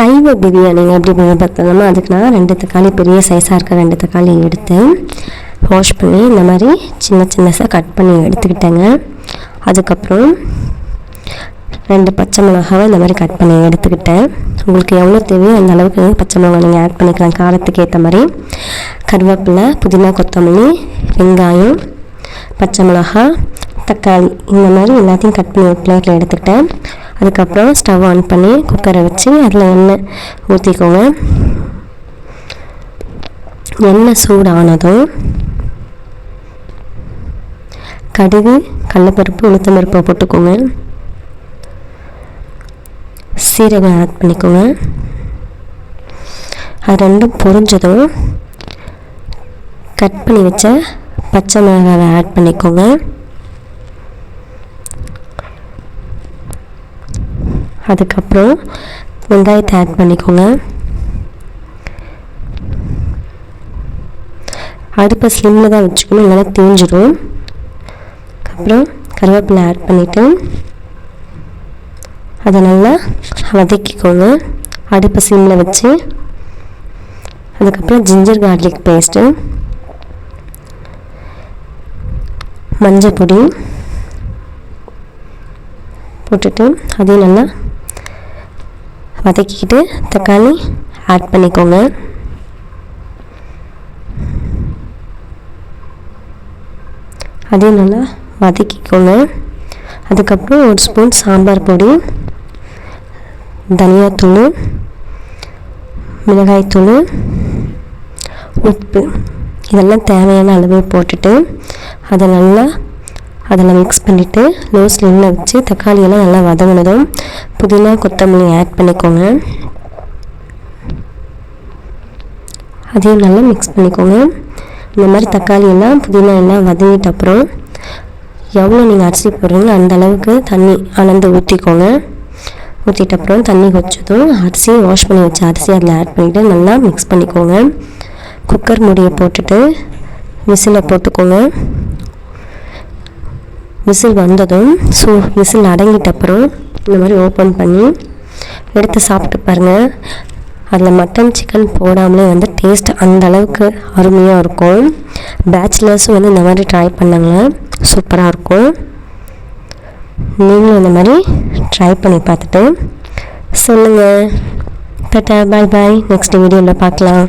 சைவ பிரியாணி எப்படி பார்த்தோம்னா அதுக்கு நான் ரெண்டு தக்காளி பெரிய சைஸாக இருக்க ரெண்டு தக்காளி எடுத்து வாஷ் பண்ணி இந்த மாதிரி சின்ன சின்னஸாக கட் பண்ணி எடுத்துக்கிட்டேங்க. அதுக்கப்புறம் ரெண்டு பச்சை மிளகாவை இந்த மாதிரி கட் பண்ணி எடுத்துக்கிட்டேன். உங்களுக்கு எவ்வளோ தேவையோ அந்த அளவுக்கு பச்சை மிளகா நீங்கள் ஆட் பண்ணிக்கலாம். காரத்துக்கு ஏற்ற மாதிரி கருவேப்பிலை புதினா கொத்தமல்லி வெங்காயம் பச்சை மிளகா தக்காளி இந்த மாதிரி எல்லாத்தையும் கட் பண்ணி ஒரு பிளேட்டில் எடுத்துக்கிட்டேன். அதுக்கப்புறம் ஸ்டவ் ஆன் பண்ணி குக்கரை வச்சு அதில் எண்ணெய் ஊற்றிக்கோங்க எண்ணெய் சூடானதும் கடுகு கடலப்பருப்பு உளுத்தம்பருப்பை போட்டுக்கோங்க. சீரகம் ஆட் பண்ணிக்கோங்க. அது ரெண்டும் பொரிஞ்சதும் கட் பண்ணி வச்ச பச்சை மிளகாவை ஆட் பண்ணிக்கோங்க. அதுக்கப்புறம் வெங்காயத்தை ஆட் பண்ணிக்கோங்க. அடுப்பை ஸ்லிம்மில் தான் வச்சுக்கணும் இல்லைனா தீஞ்சிடும் அப்புறம் கருவேப்பிலை ஆட் பண்ணிவிட்டு அதை நல்லா வதக்கிக்கோங்க. அடுப்பை சிம்மில் வச்சு அதுக்கப்புறம் ஜிஞ்சர் கார்லிக் பேஸ்ட்டு மஞ்சள் பொடி போட்டுட்டு அதையும் நல்லா வதக்கிக்கிட்டு தக்காளி ஆட் பண்ணிக்கோங்க. அதையும் நல்லா வதக்கிக்கோங்க. அதுக்கப்புறம் ஒரு ஸ்பூன் சாம்பார் பொடி தனியாத்தூள் மிளகாய்த்தூள் உப்பு. இதெல்லாம் தேவையான அளவு போட்டுட்டு அதை நல்லா அதில் மிக்ஸ் பண்ணிவிட்டு லோ ஸ்லிம்மில் வச்சு தக்காளியெல்லாம் நல்லா வதங்கினதும் புதினா கொத்தமல்லி ஆட் பண்ணிக்கோங்க. அதையும் நல்லா மிக்ஸ் பண்ணிக்கோங்க. இந்த மாதிரி தக்காளி எல்லாம் புதினா எல்லாம் வதங்கிட்ட அப்புறம் எவ்வளோ நீங்கள் அரிசி போடுறீங்களோ அந்த அளவுக்கு தண்ணி அளந்து ஊற்றிக்கோங்க ஊற்றிட்ட அப்புறம் தண்ணி கொச்சதும் அரிசி வாஷ் பண்ணி வச்ச அரிசி அதில் ஆட் பண்ணிவிட்டு நல்லா மிக்ஸ் பண்ணிக்கோங்க. குக்கர் மூடியை போட்டுட்டு விசிலை போட்டுக்கோங்க. விசில் வந்ததும் ஸோ விசில் அடங்கிட்ட அப்புறம் இந்த மாதிரி ஓப்பன் பண்ணி எடுத்து சாப்பிட்டு பாருங்கள் அதில் மட்டன் சிக்கன் போடாமலே வந்து டேஸ்ட் அந்த அளவுக்கு அருமையாக இருக்கும். பேச்சுலர்ஸும் வந்து இந்த மாதிரி ட்ரை பண்ணாங்க. சூப்பராக இருக்கும். நீங்களும் இந்த மாதிரி ட்ரை பண்ணி பார்த்துட்டு சொல்லுங்கள் டாட்டா பாய் பாய் நெக்ஸ்ட் வீடியோவில் பார்க்கலாம்.